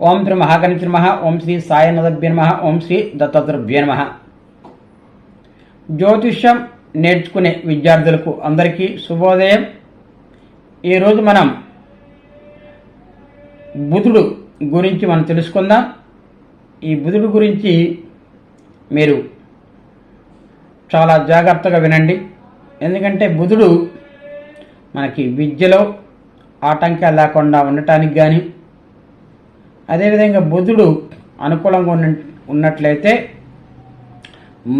ఓం శ్రీ మహాగణిత నమ. ఓం శ్రీ సాయనదభ్య నమ. ఓం శ్రీ దత్తాత్రేయ నమ. జ్యోతిష్యం నేర్చుకునే విద్యార్థులకు అందరికీ శుభోదయం. ఈరోజు మనం బుధుడు గురించి మనం తెలుసుకుందాం. ఈ బుధుడు గురించి మీరు చాలా జాగ్రత్తగా వినండి. ఎందుకంటే బుధుడు మనకి విద్యలో ఆటంకాలు లేకుండా ఉండటానికి కానీ అదేవిధంగా బుధుడు అనుకూలంగా ఉన్న ఉన్నట్లయితే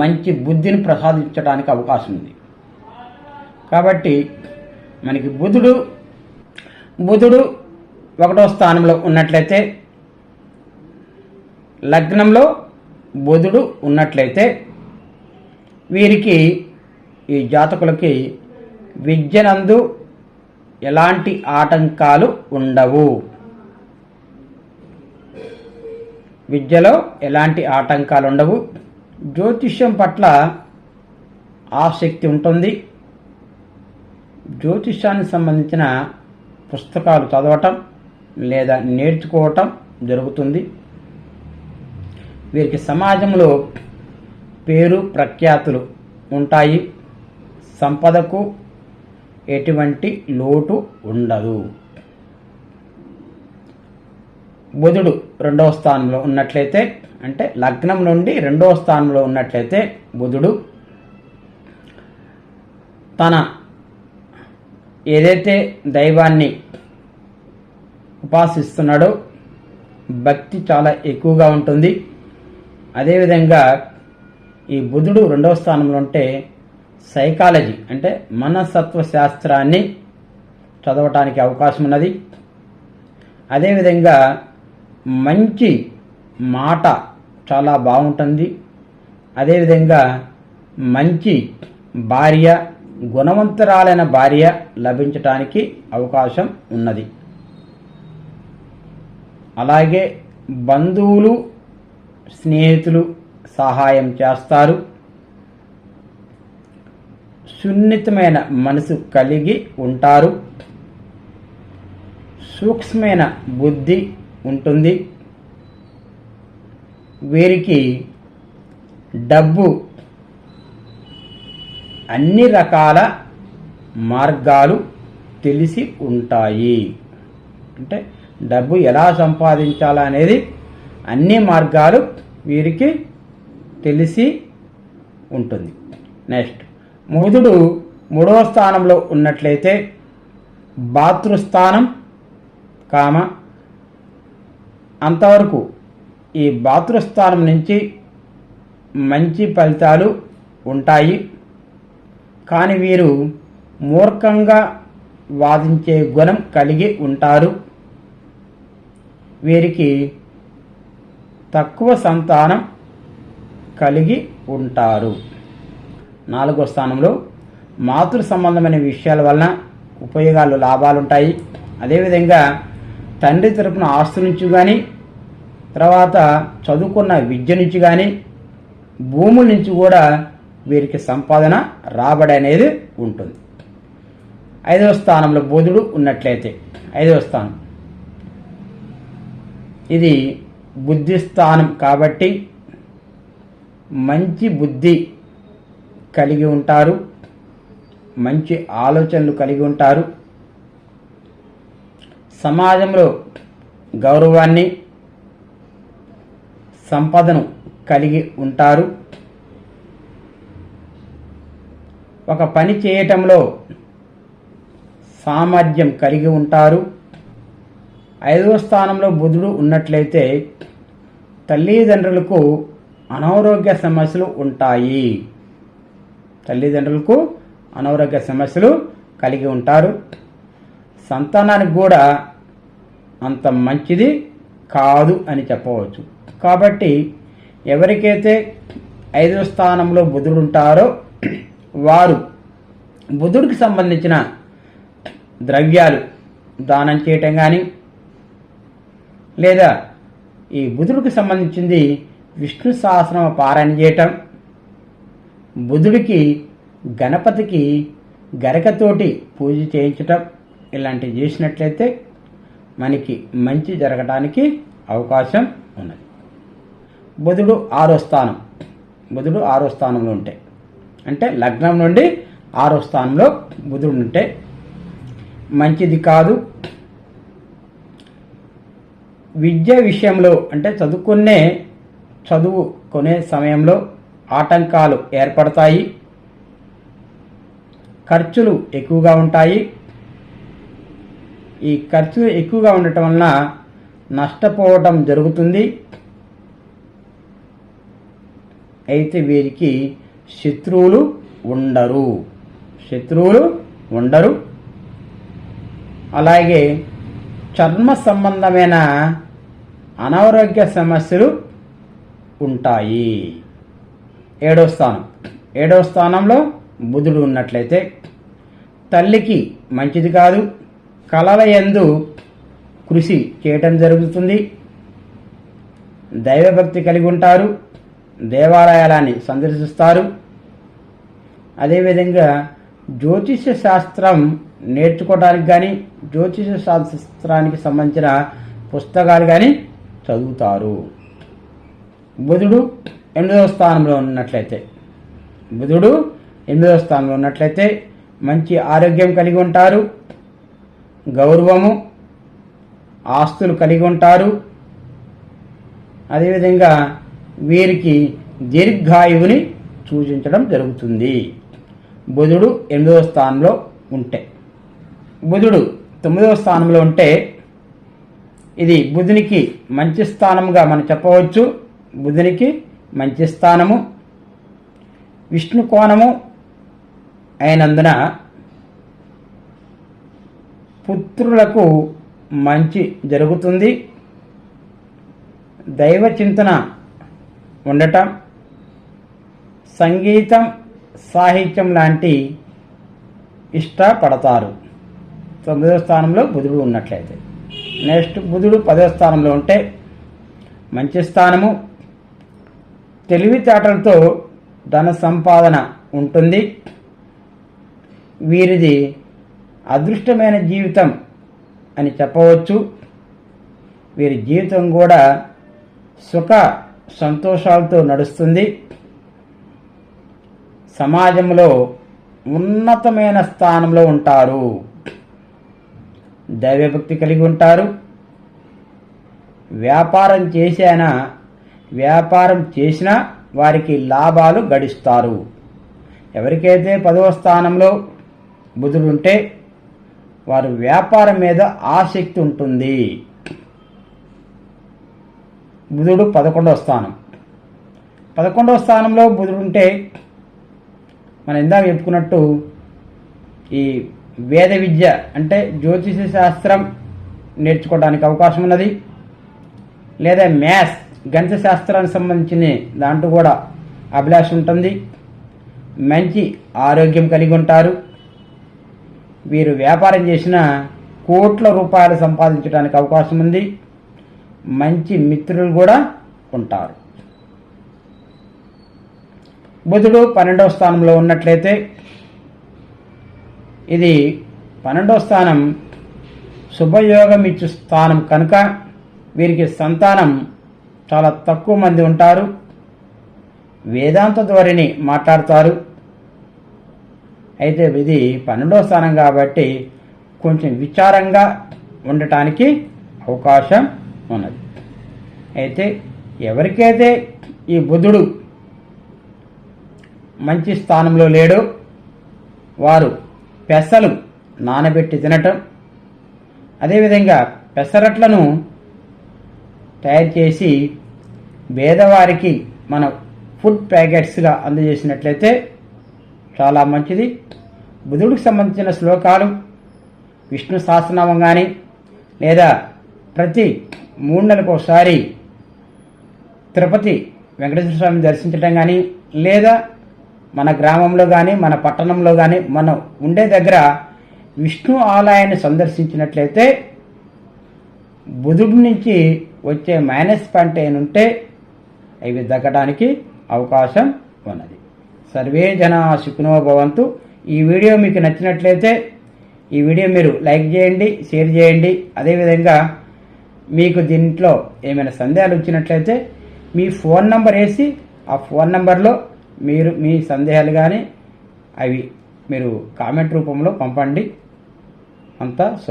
మంచి బుద్ధిని ప్రసాదించడానికి అవకాశం ఉంది. కాబట్టి మనకి బుధుడు బుధుడు ఒకటో స్థానంలో ఉన్నట్లయితే లగ్నంలో బుధుడు ఉన్నట్లయితే వీరికి ఈ జాతకులకి విద్యనందు ఎలాంటి ఆటంకాలు ఉండవు. విద్యలో ఎలాంటి ఆటంకాలు ఉండవు జ్యోతిష్యం పట్ల ఆసక్తి ఉంటుంది. జ్యోతిష్యానికి సంబంధించిన పుస్తకాలు చదవటం లేదా నేర్చుకోవటం జరుగుతుంది. వీరికి సమాజంలో పేరు ప్రఖ్యాతులు ఉంటాయి. సంపదకు ఎటువంటి లోటు ఉండదు. బుధుడు రెండవ స్థానంలో ఉన్నట్లయితే అంటే లగ్నం నుండి రెండవ స్థానంలో ఉన్నట్లయితే బుధుడు తన ఏదైతే దైవాన్ని ఉపాసిస్తున్నాడో భక్తి చాలా ఎక్కువగా ఉంటుంది. అదేవిధంగా ఈ బుధుడు రెండవ స్థానంలో ఉంటే సైకాలజీ అంటే మనస్తత్వ శాస్త్రాన్ని చదవటానికి అవకాశం ఉన్నది. అదేవిధంగా మంచి మాట చాలా బాగుంటుంది. అదేవిధంగా మంచి భార్య గుణవంతురాలైన భార్య లభించటానికి అవకాశం ఉన్నది. అలాగే బంధువులు స్నేహితులు సహాయం చేస్తారు. సున్నితమైన మనసు కలిగి ఉంటారు. సూక్ష్మమైన బుద్ధి ఉంటుంది. వీరికి డబ్బు అన్ని రకాల మార్గాలు తెలిసి ఉంటాయి. అంటే డబ్బు ఎలా సంపాదించాలనేది అన్ని మార్గాలు వీరికి తెలిసి ఉంటుంది. నెక్స్ట్ బుధుడు మూడవ స్థానంలో ఉన్నట్లయితే బాతృస్థానం కామ అంతవరకు ఈ బాతృస్థానం నుంచి మంచి ఫలితాలు ఉంటాయి. కానీ వీరు మూర్ఖంగా వాదించే గుణం కలిగి ఉంటారు. వీరికి తక్కువ సంతానం కలిగి ఉంటారు. నాలుగో స్థానంలో మాతృ సంబంధమైన విషయాల వలన ఉపయోగాలు లాభాలు ఉంటాయి. అదేవిధంగా తండ్రి తరపున ఆస్తు నుంచి కానీ తర్వాత చదువుకున్న విద్య నుంచి కానీ భూముల నుంచి కూడా వీరికి సంపాదన రాబడి అనేది ఉంటుంది. ఐదవ స్థానంలో బుధుడు ఉన్నట్లయితే ఐదవ స్థానం. ఇది బుద్ధి స్థానం కాబట్టి మంచి బుద్ధి కలిగి ఉంటారు మంచి ఆలోచనలు కలిగి ఉంటారు. సమాజంలో గౌరవాన్ని సంపదను కలిగి ఉంటారు. ఒక పని చేయటంలో సామర్థ్యం కలిగి ఉంటారు. ఐదవ స్థానంలో బుధుడు ఉన్నట్లయితే తల్లిదండ్రులకు అనారోగ్య సమస్యలు ఉంటాయి. తల్లిదండ్రులకు అనారోగ్య సమస్యలు కలిగి ఉంటారు. సంతానానికి కూడా అంత మంచిది కాదు అని చెప్పవచ్చు. కాబట్టి ఎవరికైతే ఐదవ స్థానంలో బుధుడు ఉంటారో వారు బుధుడికి సంబంధించిన ద్రవ్యాలు దానం చేయటం కానీ లేదా ఈ బుధుడికి సంబంధించింది విష్ణు సహస్రం పారాయణ చేయటం బుధుడికి గణపతికి గరకతోటి పూజ చేయించటం ఇలాంటివి చేసినట్లయితే మనకి మంచి జరగడానికి అవకాశం ఉన్నది. బుధుడు ఆరో స్థానం. బుధుడు ఆరో స్థానంలో ఉంటే అంటే లగ్నం నుండి ఆరో స్థానంలో బుధుడు ఉంటే మంచిది కాదు. విద్య విషయంలో అంటే చదువుకునే చదువు కొనే సమయంలో ఆటంకాలు ఏర్పడతాయి. ఖర్చులు ఎక్కువగా ఉంటాయి. ఈ ఖర్చు ఎక్కువగా ఉండటం వలన నష్టపోవటం జరుగుతుంది. అయితే వీరికి శత్రువులు ఉండరు. శత్రువులు ఉండరు. అలాగే చర్మ సంబంధమైన అనారోగ్య సమస్యలు ఉంటాయి. ఏడో స్థానం. ఏడో స్థానంలో బుధుడు ఉన్నట్లయితే తల్లికి మంచిది కాదు. కలలయందు కృషి చేయటం జరుగుతుంది. దైవభక్తి కలిగి ఉంటారు దేవాలయాలని సందర్శిస్తారు. అదేవిధంగా జ్యోతిష శాస్త్రం నేర్చుకోవడానికి కానీ జ్యోతిష శాస్త్రానికి సంబంధించిన పుస్తకాలు కానీ చదువుతారు. బుధుడు ఎనిమిదవ స్థానంలో ఉన్నట్లయితే బుధుడు ఎనిమిదవ స్థానంలో ఉన్నట్లయితే మంచి ఆరోగ్యం కలిగి ఉంటారు. గౌరవము ఆస్తులు కలిగి ఉంటారు. అదేవిధంగా వీరికి దీర్ఘాయువుని సూచించడం జరుగుతుంది. బుధుడు ఎనిమిదవ స్థానంలో ఉంటే బుధుడు తొమ్మిదవ స్థానంలో ఉంటే ఇది బుధునికి మంచి స్థానముగా మనం చెప్పవచ్చు. బుధునికి మంచి స్థానము విష్ణు కోణము అయినందున పుత్రులకు మంచి జరుగుతుంది. దైవ చింతన ఉండటం సంగీతం సాహిత్యం లాంటి ఇష్టపడతారు. తొమ్మిదవ స్థానంలో బుధుడు ఉన్నట్లయితే. నెక్స్ట్ బుధుడు పదవ స్థానంలో ఉంటే మంచి స్థానము. తెలివితేటలతో ధన సంపాదన ఉంటుంది. వీరిది అదృష్టమైన జీవితం అని చెప్పవచ్చు. వీరి జీవితం కూడా సుఖ సంతోషాలతో నడుస్తుంది. సమాజంలో ఉన్నతమైన స్థానంలో ఉంటారు. దైవభక్తి కలిగి ఉంటారు. వ్యాపారం చేసినా వ్యాపారం చేసినా వారికి లాభాలు గడిస్తారు. ఎవరికైతే పదవ స్థానంలో బుధుడుంటే ఉంటే వారు వ్యాపారం మీద ఆసక్తి ఉంటుంది. బుధుడు పదకొండవ స్థానం. పదకొండవ స్థానంలో బుధుడు ఉంటే మనం ఇందాక చెప్పుకున్నట్టు ఈ వేద విద్య అంటే జ్యోతిష శాస్త్రం నేర్చుకోవడానికి అవకాశం ఉన్నది. లేదా మ్యాథ్స్ గణిత శాస్త్రానికి సంబంధించిన దాంట్లో కూడా అభిలాష ఉంటుంది. మంచి ఆరోగ్యం కలిగి ఉంటారు. వీరు వ్యాపారం చేసిన కోట్ల రూపాయలు సంపాదించడానికి అవకాశం ఉంది. మంచి మిత్రులు కూడా ఉంటారు. బుధుడు పన్నెండవ స్థానంలో ఉన్నట్లయితే ఇది పన్నెండవ స్థానం శుభయోగం ఇచ్చు స్థానం కనుక వీరికి సంతానం చాలా తక్కువ మంది ఉంటారు. వేదాంత ధోరణి మాట్లాడతారు. అయితే ఇది పన్నెండవ స్థానం కాబట్టి కొంచెం విచారంగా ఉండటానికి అవకాశం ఉన్నది. అయితే ఎవరికైతే ఈ బుధుడు మంచి స్థానంలో లేడో వారు పెసలు నానబెట్టి తినటం అదేవిధంగా పెసరట్లను తయారు చేసి పేదవారికి మన ఫుడ్ ప్యాకెట్స్గా అందజేసినట్లయితే చాలా మంచిది. బుధుడికి సంబంధించిన శ్లోకాలు విష్ణు సహస్రనామం కానీ లేదా ప్రతి మూడు నెలలకు ఒకసారి తిరుపతి వెంకటేశ్వర స్వామిని దర్శించడం కానీ లేదా మన గ్రామంలో కానీ మన పట్టణంలో కానీ మనం ఉండే దగ్గర విష్ణు ఆలయాన్ని సందర్శించినట్లయితే బుధుడి నుంచి వచ్చే మైనస్ పాయింట్ ఏనుంటే అవి తగ్గడానికి అవకాశం ఉన్నది. సర్వే జన సుఖినో భవంతు. ఈ వీడియో మీకు నచ్చినట్లయితే ఈ వీడియో మీరు లైక్ చేయండి షేర్ చేయండి. అదేవిధంగా మీకు దీంట్లో ఏమైనా సందేహాలు వచ్చినట్లయితే మీ ఫోన్ నంబర్ వేసి ఆ ఫోన్ నంబర్లో మీరు మీ సందేహాలు కానీ అవి మీరు కామెంట్ రూపంలో పంపండి. అంతా శుభం.